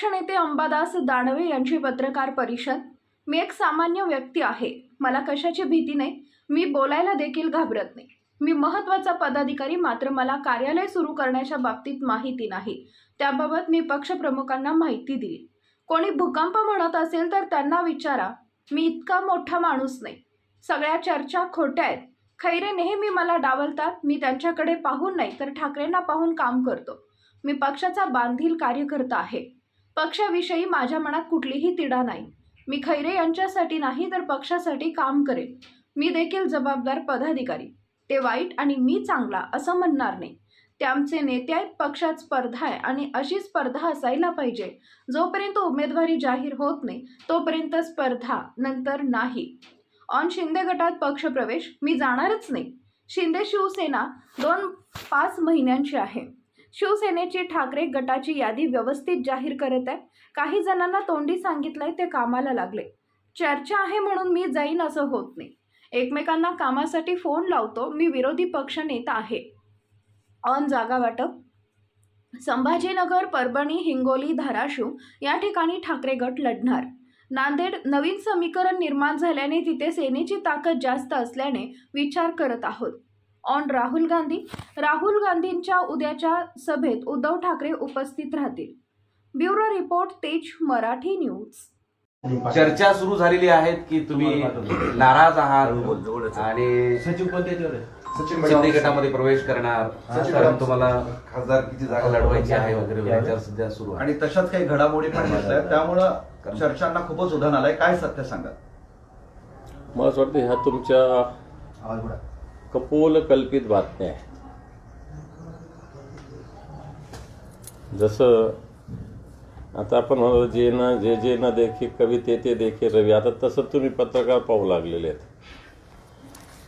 पक्ष नेते अंबादास दानवे यांची पत्रकार परिषद. मी एक सामान्य व्यक्ती आहे. मला कशाची भीती नाही. मी बोलायला देखील घाबरत नाही. मी महत्त्वाचा पदाधिकारी मात्र मला कार्यालय सुरू करण्याच्या बाबतीत माहिती नाही. त्याबाबत मी पक्षप्रमुखांना माहिती दिली. कोणी भूकंप म्हणत असेल तर त्यांना विचारा. मी इतका मोठा माणूस नाही. सगळ्या चर्चा खोट्या आहेत. खैरे नेहमी मला डावलतात. मी त्यांच्याकडे पाहून नाही तर ठाकरेंना पाहून काम करतो. मी पक्षाचा बांधील कार्यकर्ता आहे. पक्षाविषयी माझ्या मनात कुठलीही तिढा नाही. मी खैरे यांच्यासाठी नाही तर पक्षासाठी काम करेन. मी देखील जबाबदार पदाधिकारी. ते वाईट आणि मी चांगला असं म्हणणार नाही. ते आमचे नेते आहेत पक्षात स्पर्धा आहे आणि अशी स्पर्धा असायला पाहिजे. जोपर्यंत उमेदवारी जाहीर होत नाही तोपर्यंत स्पर्धा नंतर नाही. ऑन शिंदे गटात पक्षप्रवेश मी जाणारच नाही. शिंदे शिवसेना दोन पाच महिन्यांची आहे. शिवसेनेची ठाकरे गटाची यादी व्यवस्थित जाहीर करत आहे. काही जणांना तोंडी सांगितलंय ते कामाला लागले. चर्चा आहे म्हणून मी जाईन असं होत नाही. एकमेकांना कामासाठी फोन लावतो मी विरोधी पक्ष नेता आहे. ऑन जागा वाटप. संभाजीनगर परभणी हिंगोली धाराशिव या ठिकाणी ठाकरे गट लढणार. नांदेड नवीन समीकरण निर्माण झाल्याने तिथे सेनेची ताकद जास्त असल्याने विचार करत आहोत. ऑन राहुल गांधी. राहुल गांधींच्या उद्याच्या सभेत उद्धव ठाकरे उपस्थित राहतील. ब्युरो रिपोर्ट तेज मराठी न्यूज. चर्चा सुरू झालेली आहेत की तुम्ही नाराज आहात आणि आहे? सचिन शिंदे गटामध्ये प्रवेश करणार. कारण तुम्हाला खासदार किती जागा लढवायची आहे वगैरे विचार सध्या सुरू आणि तशाच काही घडामोडी पण त्यामुळं चर्चांना खूपच उधाण आलंय. काय सत्य सांगा मला असं वाटतं ह्या तुमच्या कपोल कल्पित बातम्या आहेत. जसं आता आपण म्हणतो जे ना जे जे ना देखे कवी ते ते देखे रवी. आता तसं तुम्ही पत्रकार पाहू लागलेले आहेत.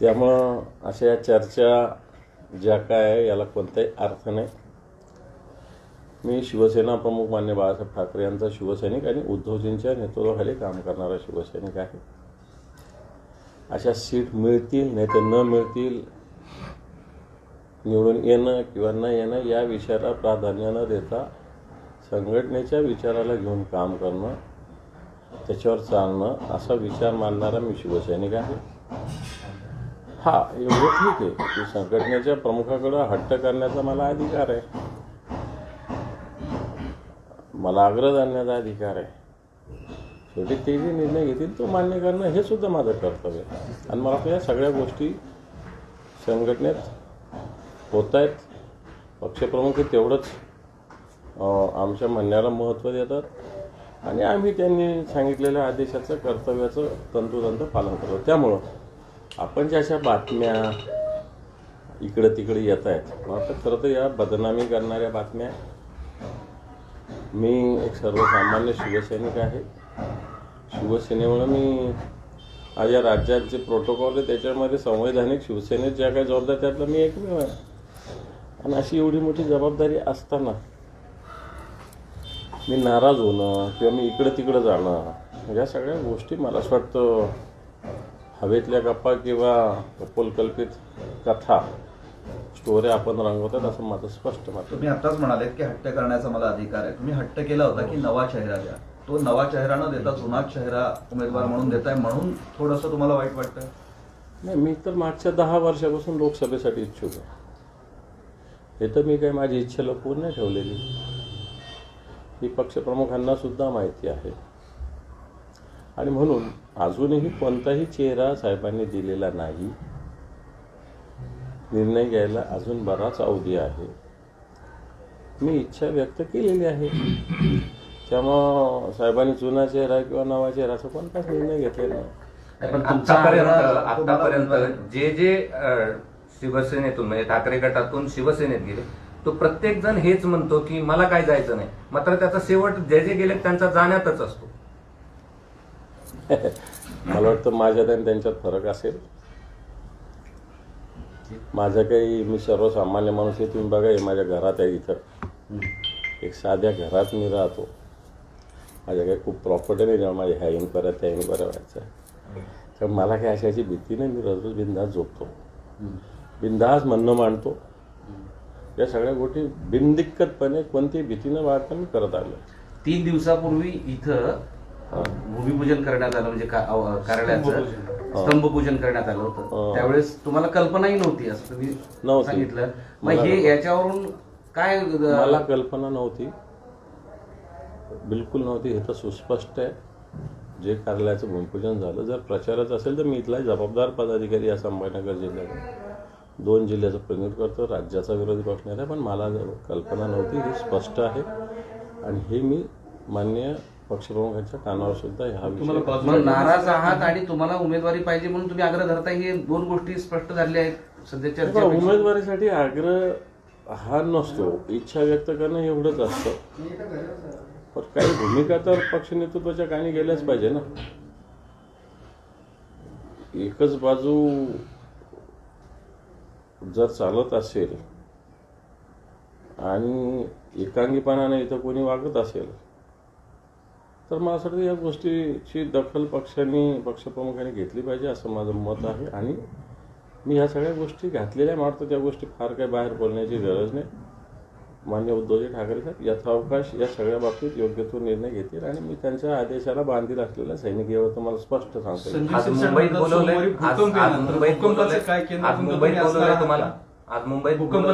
त्यामुळं अशा या चर्चा ज्या काय आहे, याला कोणताही अर्थ नाही. मी शिवसेना प्रमुख मान्य बाळासाहेब ठाकरे यांचा शिवसैनिक आणि उद्धवजींच्या नेतृत्वाखाली काम करणारा शिवसैनिक आहे. अशा सीट मिळतील नाही तर न मिळतील निवडून येणं किंवा न येणं या विषयाला प्राधान्य न देता संघटनेच्या विचाराला घेऊन काम करणं त्याच्यावर चालणं असा विचार मानणारा मी शिवसैनिक आहे. हा एवढं ठीक आहे की संघटनेच्या प्रमुखाकडं हट्ट करण्याचा मला अधिकार आहे. मला आग्रह जाणण्याचा अधिकार आहे. शेवटी ते जे निर्णय घेतील तो मान्य करणं हे सुद्धा माझं कर्तव्य आहे. आणि मला वाटतं या सगळ्या गोष्टी संघटनेत होत आहेत पक्षप्रमुख हे तेवढंच आमच्या म्हणण्याला महत्त्व देतात. आणि आम्ही त्यांनी सांगितलेल्या आदेशाचं कर्तव्याचं तंतोतंत पालन करतो. त्यामुळं आपण ज्या अशा बातम्या इकडं तिकडे येत आहेत मला खरं तर या बदनामी करणाऱ्या बातम्या मी एक सर्वसामान्य शिवसैनिक आहे. शिवसेनेमुळे मी आज या राज्यात जे प्रोटोकॉल आहे त्याच्यामध्ये संवैधानिक शिवसेनेत ज्या काही जबाबदार त्यातलं मी एकमेव आहे. आणि अशी एवढी मोठी जबाबदारी असताना मी नाराज होणं किंवा मी इकडं तिकडं जाणं या सगळ्या गोष्टी मला असं वाटतं हवेतल्या गप्पा किंवा कपोलकल्पित कथा स्टोऱ्या आपण रंगवतात असं माझं स्पष्ट मत तुम्ही आताच म्हणालेत की हट्ट करण्याचा मला अधिकार आहे. तुम्ही हट्ट केला होता की नवा चेहरा द्या. तो नवा चेहरा न देता जुना चेहरा उमेदवार म्हणून देताय म्हणून थोडंसं तुम्हाला वाईट वाटतं नाही मी तर मागच्या दहा वर्षापासून लोकसभेसाठी इच्छुक आहे. हे तर मी काही माझी इच्छा लपवून नाही. ठेवलेली ही पक्षप्रमुखांना सुद्धा माहिती आहे. आणि म्हणून अजूनही कोणताही चेहरा साहेबांनी दिलेला नाही. निर्णय घ्यायला अजून बराच अवधी आहे. मी इच्छा व्यक्त केलेली आहे. त्यामुळं साहेबांनी जुना चेहरा किंवा नवा चेहरा असं कोणताच निर्णय घेतलेला नाही. पण तुमचा आतापर्यंत जे जे अ, शिवसेनेतून म्हणजे ठाकरे गटातून शिवसेनेत गेले तो प्रत्येक जण हेच म्हणतो की मला काय जायचं नाही. मात्र त्याचा शेवट जे जे गेले त्यांचा जाण्यातच असतो. मला वाटतं माझ्यात आणि त्यांच्यात फरक असेल. माझं काही मी सर्वसामान्य माणूस आहे तुम्ही बघा हे माझ्या घरात आहे इथं. एक साध्या घरात मी राहतो. माझ्या काही खूप प्रॉपर्टी नाही जेव्हा माझ्या ह्या येऊन बरं त्या येऊन बरं व्हायचं तर मला काही अशाची भीती नाही मी रोज रोज बिंदास झोपतो. बिंदास म्हणणं मांडतो. या सगळ्या गोष्टी बिनदिक्कतपणे कोणतीही भीती न वाढता मी करत आलो. तीन दिवसापूर्वी इथं भूमिपूजन करण्यात आलं म्हणजे कार्यालयाचं स्तंभपूजन. करण्यात आलं होतं. त्यावेळेस तुम्हाला कल्पनाही नव्हती असं तुम्ही नव्हती. सांगितलं. मग हे. याच्यावरून काय मला कल्पना नव्हती. बिलकुल नव्हती. हे तर सुस्पष्ट आहे. जे कार्यालयाचं भूमिपूजन झालं जर प्रचारच असेल तर मी इथला जबाबदार पदाधिकारी या संभाजीनगर जिल्ह्यात दोन जिल्ह्याचं प्रतिनिधित्व करतो राज्याचा विरोधी पक्ष नाही पण मला जर कल्पना नव्हती ही स्पष्ट आहे. आणि हे मी मान्य पक्षप्रमुखांच्या कानावर सुद्धा ह्या विषयी नाराज आहात आणि तुम्हाला उमेदवारी पाहिजे म्हणून तुम्ही आग्रह धरताय. हे दोन गोष्टी स्पष्ट झालेल्या आहेत सध्या बघा, चर्चा उमेदवारीसाठी आग्रह हा नसतो. इच्छा व्यक्त करणं एवढंच असतं. पण काही भूमिका तर पक्ष नेतृत्वाच्या काही गेल्याच पाहिजे ना. एकच बाजू जर चालत असेल आणि एकांगीपणाने इथं कोणी वागत असेल तर मला असं वाटतं या गोष्टीची दखल पक्षांनी पक्षप्रमुखांनी घेतली पाहिजे असं माझं मत आहे. आणि मी ह्या सगळ्या गोष्टी घातलेल्या मारतो त्या गोष्टी फार काही बाहेर बोलण्याची गरज नाही. मान्य उद्धवजी ठाकरे साहेब यथावकाश या सगळ्या बाबतीत योग्य तो निर्णय घेतील आणि मी त्यांच्या आदेशाला बांधील असलेला सैनिक एवढं तुम्हाला स्पष्ट सांगतो आज मुंबईत बोलवलंय आज. तर मुंबईत भूकंपाचं केंद्र मुंबईत तुम्ही असणार बोलवलंय आहात तुम्हाला का? आज मुंबईत तुम्हाला.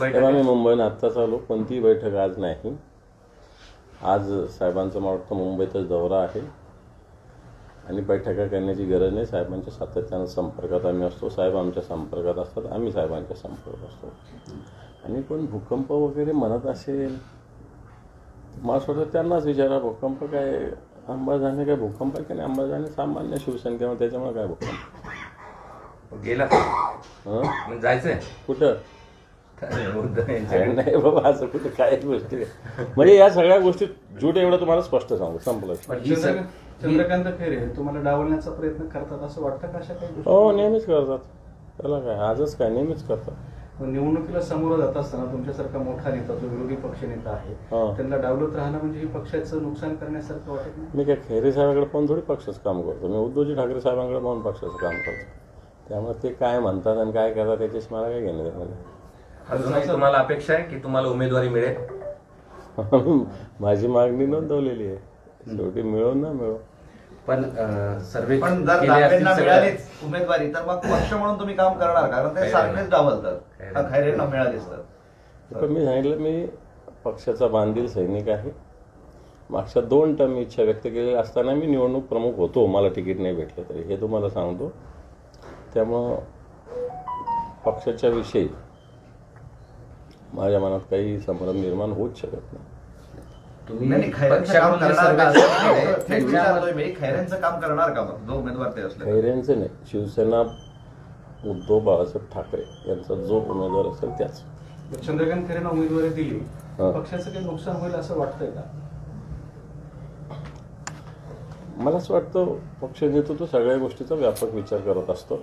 बैठक मी. मुंबईनं आत्ताच आलो कोणतीही बैठक आज नाही आज साहेबांचा मला वाटतं मुंबईतच दौरा आहे आणि बैठका करण्याची गरज नाही. साहेबांच्या सातत्यानं संपर्कात आम्ही असतो. साहेब आमच्या संपर्कात असतात. आम्ही साहेबांच्या संपर्कात असतो. आणि कोण भूकंप वगैरे म्हणत असेल मला असं वाटतं त्यांनाच विचारा भूकंप काय अंबाजाने काय भूकंप आहे की नाही? अंबाजाने सामान्य शिवसंख्या त्याच्यामुळे काय भूकंप? गेला. हं? मग जायचंय. कुठं. नाही बाबा असं कुठे काय गोष्टी. म्हणजे या सगळ्या गोष्टी झूट एवढं तुम्हाला स्पष्ट सांगू संपलं. चंद्रकांत खैरे तुम्हाला डावलण्याचा प्रयत्न करतात असं वाटतं का अशा काही हो नेहमीच करतात. त्याला काय आजच काय नेहमीच करतात. निवडणुकीला समोर जात असताना तुमच्यासारखा मोठा नेता जो विरोधी पक्ष नेता आहे हा. त्यांना डावलत राहणं म्हणजे हे पक्षाचं नुकसान करण्यासारखं वाटत नाही? मी काय खैरे साहेबांकडे पाहून थोडी पक्षाचं काम करतो. मी उद्धवजी ठाकरे साहेबांकडे पाहून पक्षाचं काम करतो. त्यामुळे ते काय म्हणतात आणि काय करतात त्याच्याशी मला काय घेणं देणं नाही. अजूनही तुम्हाला अपेक्षा आहे की तुम्हाला उमेदवारी मिळेल? माझी मागणी नोंदवलेली आहे. शेवटी मिळो ना मिळो. पण सर्वे पण जर केले असतील दानवेंना सगळ्या- मिळालीच उमेदवारी तर मग पक्ष म्हणून तुम्ही काम करणार? कारण ते सारखेच डावलतात. हा खैरेंना मिळालीच तर पण मी सांगितलं मी पक्षाचा बांधील सैनिक आहे. मागच्या दोन टर्म मी इच्छा व्यक्त केलेली असताना मी निवडणूक प्रमुख होतो. मला तिकीट नाही भेटलं तरी. हे तुम्हाला सांगतो. त्यामुळं पक्षाच्या विषयी माझ्या मनात काही संभ्रम निर्माण होऊच शकत नाही. तुम्ही काम करणार का? सर्वे केले, थेट त्याच्यावर- विचारतोय मी खैरेंचं काम करणार का मग जो उमेदवार ते असले तर? खैरेंचं नाही शिवसेना उद्धव बाळासाहेब ठाकरे यांचा जो उमेदवार असेल त्याच चंद्रकांत खैरेंना उमेदवारी दिली हा. पक्षाचं काही नुकसान होईल असं वाटतंय का मला असं वाटतं पक्ष नेतृत्व सगळ्या गोष्टीचा व्यापक विचार करत असतो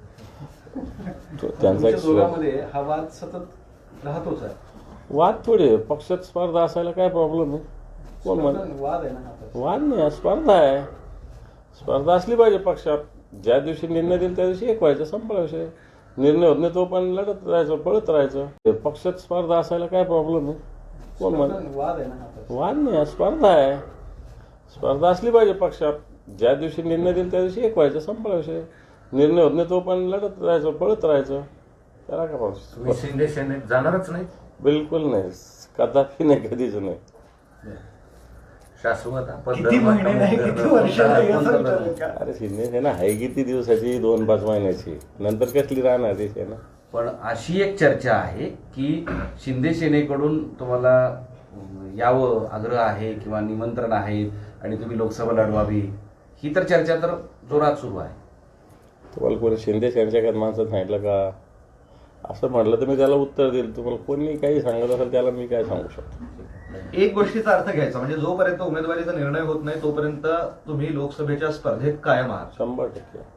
त्यांचा एक दोघांमध्ये हा वाद सतत राहतोच आहे. वाद थोडे. पक्षात स्पर्धा असायला काय प्रॉब्लेम आहे? कोण म्हण वाद आहे ना हा तर. वाद नाही स्पर्धा आहे. स्पर्धा असली पाहिजे पक्षात. ज्या दिवशी निर्णय देईल त्या दिवशी एक व्हायचं संपला विषय. निर्णय होत नाही तो पण लढत राहायचं पळत राहायचं. पक्षात स्पर्धा असायला काय प्रॉब्लेम आहे? कोण म्हण वाद आहे ना हा तर. वाद नाही स्पर्धा आहे. स्पर्धा असली पाहिजे पक्षात. ज्या दिवशी निर्णय देईल त्या दिवशी एक व्हायचं संपला विषय. निर्णय होत नाही तो पण लढत राहायचं पळत राहायचं. त्याला काय तुम्ही प्रॉब्लेम शिंदे सेनेत जाणारच नाही? बिलकुल नाही. कदापि नाही कधीच नाही. शाश्वत आपण किती धर्म महिने नाही धर्म किती वर्ष धर्म नाही कोणता असं धर्म? विचारलं का? अरे शिंदे सेना आहे किती दिवसाची? दोन पाच महिन्याची. नंतर कसली राहणार ती सेना? पण अशी एक चर्चा आहे की शिंदे सेनेकडून तुम्हाला अं, यावं आग्रह आहे किंवा निमंत्रण आहे आणि तुम्ही लोकसभा लढवावी ही तर चर्चा तर जोरात सुरू आहे. तुम्हाला कोणी शिंदे सेनेच्या माणसं सांगितलं का? असं म्हटलं तर मी त्याला उत्तर देईल. तुम्हाला कोणी काही सांगत असेल त्याला मी काय सांगू शकतो? एक गोष्टीचा अर्थ घ्यायचा. म्हणजे जोपर्यंत उमेदवारीचा निर्णय होत नाही तोपर्यंत तुम्ही लोकसभेच्या स्पर्धेत कायम आहात. शंभर टक्के.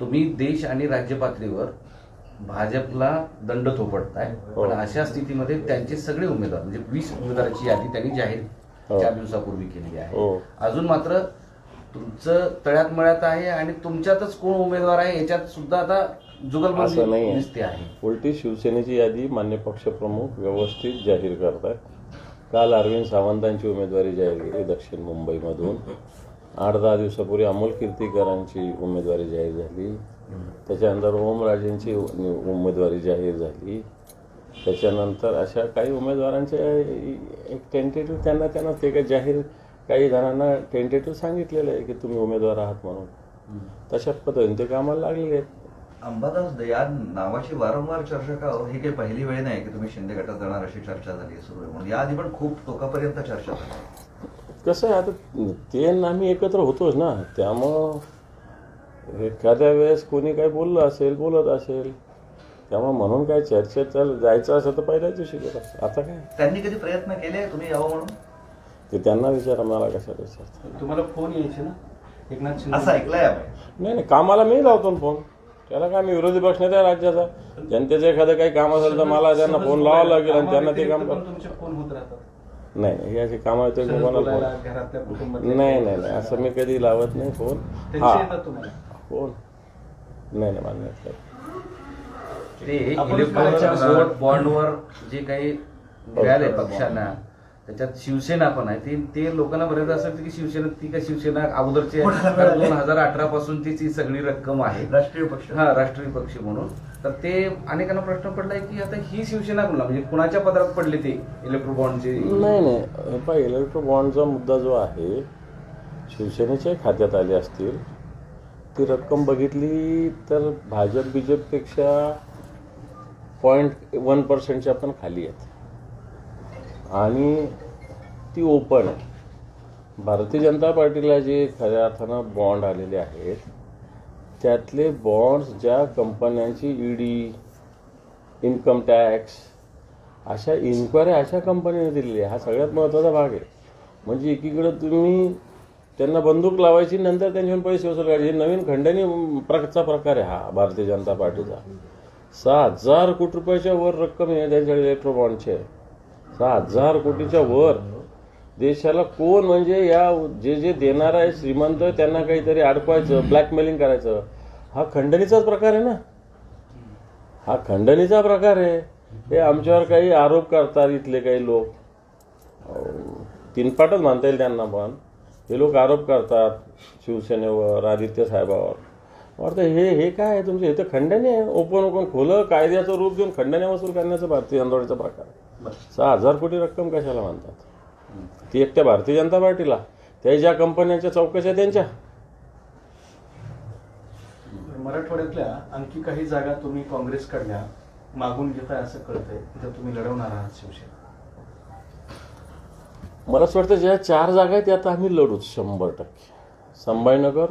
तुम्ही देश आणि राज्य पातळीवर भाजपला दंड थोपटताय हो. पण अशा स्थितीमध्ये त्यांचे सगळे उमेदवार म्हणजे वीस उमेदवाराची यादी त्यांनी जाहीर हो. चार दिवसापूर्वी केलेली आहे. हो. अजून मात्र तुमचं तळ्यात मळ्यात आहे आणि तुमच्यातच कोण उमेदवार आहे याच्यात सुद्धा आता असं जुगलबंदी नाही दिसते आहे. उलटी शिवसेनेची यादी मान्य पक्षप्रमुख व्यवस्थित जाहीर करतात. काल अरविंद सावंतांची उमेदवारी जाहीर केली दक्षिण मुंबईमधून. आठ दहा दिवसापूर्वी अमोल कीर्तीकरांची उमेदवारी जाहीर झाली. त्याच्यानंतर ओमराजेंची उमेदवारी जाहीर झाली. त्याच्यानंतर अशा काही उमेदवारांचे एक टेंटेटिव्ह त्यांना त्यांना ते काही जाहीर काही जणांना टेंटेटिव्ह सांगितलेलं आहे की तुम्ही उमेदवार आहात म्हणून. तशा पद्धतीने ते कामाला लागलेले आहेत. अंबादास या नावाची वारंवार चर्चा का हो? ही काही पहिली वेळ नाही की तुम्ही शिंदे गटात जाणार अशी चर्चा झाली सुरू आहे म्हणून. याआधी पण खूप टोकापर्यंत चर्चा झाली कसं आहे आता ते आम्ही एकत्र होतोच ना. त्यामुळं एखाद्या वेळेस कोणी काही बोललं असेल बोलत असेल त्यामुळे म्हणून काय चर्चेत चाल जायचं असेल तर पहिल्याच दिवशी आता काय? त्यांनी कधी प्रयत्न केले? तुम्ही यावं म्हणून? ते त्यांना विचारा मला कशाला विचारतात तुम्हाला फोन यायचे ना? एकनाथ असं ऐकलंय नाही नाही कामाला मी लावतो ना फोन. त्याला काय मी विरोधी पक्ष नाही त्या राज्याचा. जनतेचं एखादं काही काम असेल तर मला त्यांना फोन लावावा लागेल आणि त्यांना ते काम फोन होत राहतात. नाही नाही हे अशी कामं नाही नाही नाही असं मी कधी लावत नाही फोन. हा. फोन. नाही नाही मान्य. ते इलेक्ट्रॉनिक बॉन्डवर जे काही मिळाले पक्षांना त्याच्यात शिवसेना पण आहे. ते ते लोकांना बरेच असं की शिवसेना ती का शिवसेना अगोदरची दोन हजार अठरा पासूनची ती सगळी रक्कम आहे. राष्ट्रीय पक्ष. हा राष्ट्रीय पक्ष म्हणून. तर ते अनेकांना प्रश्न पडलाय की आता ही शिवसेना कोणला म्हणजे कुणाच्या पदरात पडले ते इलेक्ट्रो बॉन्डचे नाही नाही. इलेक्ट्रो बॉन्डचा मुद्दा जो आहे शिवसेनेच्या खात्यात आले असतील ती रक्कम बघितली तर भाजप बीजेपपेक्षा पॉईंट वन पर्सेंटच्या पण खाली आहेत. आणि ती ओपन आहे. भारतीय जनता पार्टीला जे खऱ्या अर्थानं बॉन्ड आलेले आहेत त्यातले बॉन्ड्स ज्या कंपन्यांची ईडी इन्कम टॅक्स अशा इन्क्वायरी अशा कंपनीने दिलेली आहे. हा सगळ्यात महत्त्वाचा भाग आहे. म्हणजे एकीकडं तुम्ही त्यांना बंदूक लावायची नंतर त्यांच्याकडून पैसे वसूल करायचे. नवीन खंडणी प्रकारचा प्रकार आहे हा भारतीय जनता पार्टीचा. सहा हजार कोटी रुपयाच्या वर रक्कम आहे त्यांच्याकडे इलेक्ट्रो बॉन्डचे सहा हजार कोटीच्या वर? देशाला कोण म्हणजे या जे जे देणार आहे श्रीमंत त्यांना काहीतरी अडकवायचं ब्लॅकमेलिंग करायचं. हा खंडणीचाच प्रकार आहे ना? हा खंडणीचा प्रकार आहे. हे आमच्यावर काही आरोप करतात इथले काही लोक. तीनपाटच मानता येईल त्यांना पण. हे लोक आरोप करतात शिवसेनेवर आदित्य साहेबावर. वाटतं हे हे काय आहे तुमचे? हे तर खंडणी आहे. ओपन ओपन खोलं कायद्याचं रूप देऊन खंडण्या वसूल करण्याचा भारतीय आंदोलनाचा प्रकार आहे. सहा हजार कोटी रक्कम कशाला म्हणतात ती एकट्या भारतीय जनता पार्टीला. त्या ज्या कंपन्यांच्या चौकशा त्यांच्या. मराठवाड्यातल्या आणखी काही जागा तुम्ही काँग्रेसकडल्या मागून घेताय असं कळतंय. तिथं तुम्ही लढवणार आहात शिवसेना. मला असं वाटतं ज्या चार जागा आहेत त्या आता आम्ही लढूच शंभर टक्के. संभाजीनगर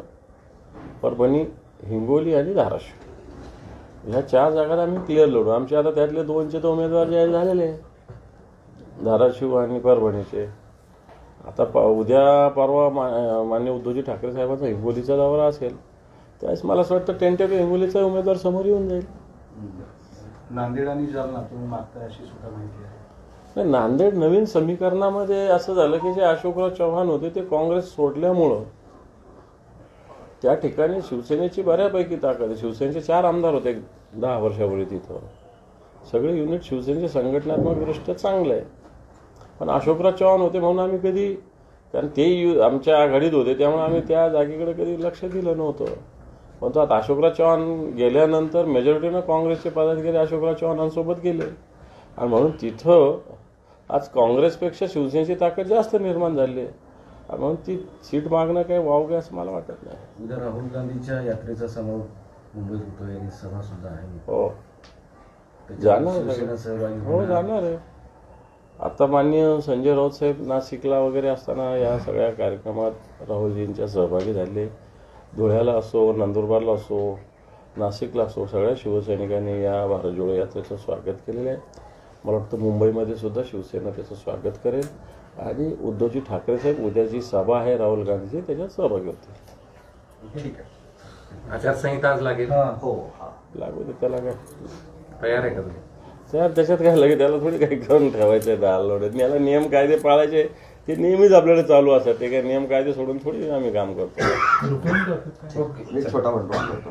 परभणी हिंगोली आणि धाराशिव. ह्या चार जागात आम्ही क्लिअर लढू. आमचे आता त्यातले दोनचे तर उमेदवार जाहीर झालेले आहे धाराशिव आणि परभणीचे. आता प उद्या परवा मा मान्य उद्धवजी ठाकरे साहेबांचा हिंगोलीचा दौरा असेल त्यावेळेस मला असं वाटतं टेंटेटिव्ह हिंगोलीचा उमेदवार समोर येऊन जाईल. नांदेड आणि जालना तुम्ही मागताय अशी सुद्धा माहिती आहे. नाही नांदेड नवीन समीकरणामध्ये असं झालं की जे अशोकराव चव्हाण होते ते काँग्रेस सोडल्यामुळं त्या ठिकाणी शिवसेनेची बऱ्यापैकी ताकद आहे. शिवसेनेचे चार आमदार होते दहा वर्षापूर्वी तिथं. सगळे युनिट शिवसेनेचे संघटनात्मक दृष्ट्या चांगलं आहे. पण अशोकराव चव्हाण होते म्हणून आम्ही कधी कारण ते यु आमच्या आघाडीत होते त्यामुळे आम्ही त्या जागेकडे कधी लक्ष दिलं नव्हतं. पण तो आता अशोकराव चव्हाण गेल्यानंतर मेजॉरिटीनं काँग्रेसचे पदाधिकारी अशोकराव चव्हाणांसोबत गेले. आणि म्हणून तिथं आज काँग्रेसपेक्षा शिवसेनेची ताकद जास्त निर्माण झाली आहे. आणि म्हणून ती सीट मागणं काही वावगे असं मला वाटत नाही. उद्या राहुल गांधीच्या यात्रेचा समारोप मुंबईत होतोय आणि सभा सुद्धा आहे. हो. जाणार हो. जाणार आहे. आता मान्य संजय राऊत साहेब नाशिकला वगैरे असताना या सगळ्या कार्यक्रमात राहुलजींच्या सहभागी झाले. धुळ्याला असो नंदुरबारला असो नाशिकला असो सगळ्या शिवसैनिकांनी या भारत जोडो यात्रेचं स्वागत केलेलं आहे. मला वाटतं मुंबईमध्ये सुद्धा शिवसेना त्याचं स्वागत करेल. आणि उद्धवजी ठाकरे साहेब उद्या जी सभा आहे राहुल गांधीची त्याच्यात सहभागी होतील. ठीक आहे. आचारसंहिता आज लागेल? हो हा. लागू दे त्याला काय. तयार आहे का तुम्ही? तर त्याच्यात काय लगेच त्याला थोडी काही करून ठेवायचं आहे डाल लोडत याला नियम कायदे पाळायचे ते नेहमीच आपल्याकडे चालू असतात. ते काय नियम कायदे सोडून थोडी आम्ही काम करतो. एक छोटा म्हणतो